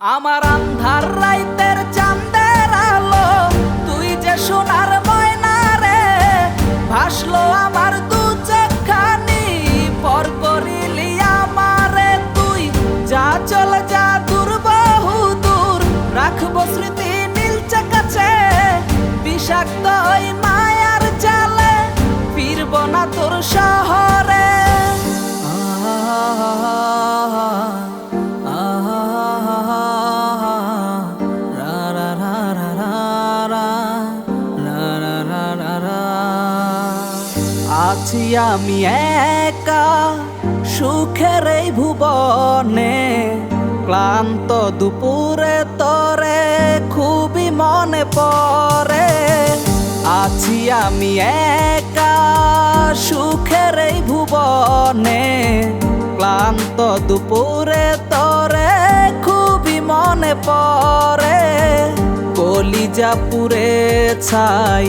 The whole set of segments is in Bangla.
আমার আন্ধার রাইতের চাঁদের আলো, তুই যে সোনার ময়না রে, ভাসলো আমার দু চোখানি পর করিলি আমারে তুই। যা চল, যা দূর, বহু দূর, রাখব স্মৃতি নীলচে কাছে, বিষাক্ত আছি আমি একা সুখের এই ভুবনে, ক্লান্ত দুপুরে তরে খুবই মনে পড়ে। আছি আমি একা সুখের এই ভুবনে, ক্লান্ত দুপুরে তরে খুবই মনে পড়ে। কলিজা পুরে ছাই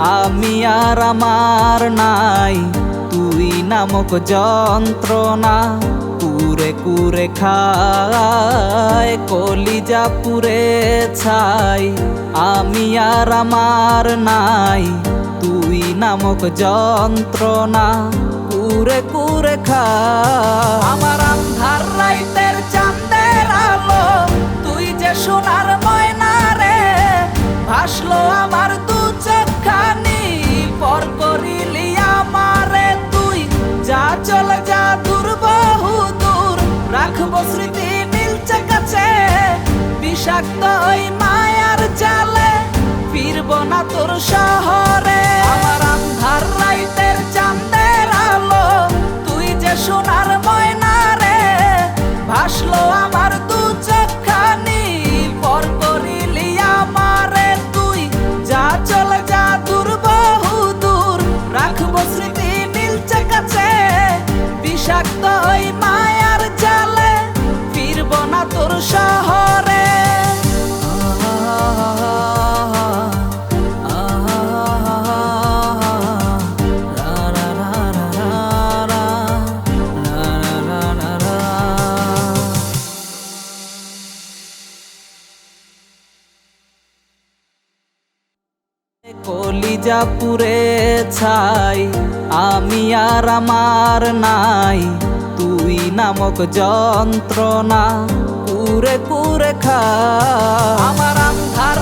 আমি আর আমার নাই, তুই নামক যন্ত্রণা কুরে কুরে খায়, কলিজা পুরে ছাই। আমি আর আমার নাই, তুই নামক যন্ত্রণা কুরে কুরে খায়। আমার আন্ধার রাইতের চাঁদের আলো, তুই যে সোনার ময়না রে, ভাসলো আমার দু চোখানি স্মৃতি নীলচে কাছে বিষাক্ত মায়ার জালে ফিরব না তোর শহরে। আমার কলিজা পুরে ছাই, আমি আর আমার নাই, তুই নামক যন্ত্রণা পুরে পুরে খা। আমার আন্ধার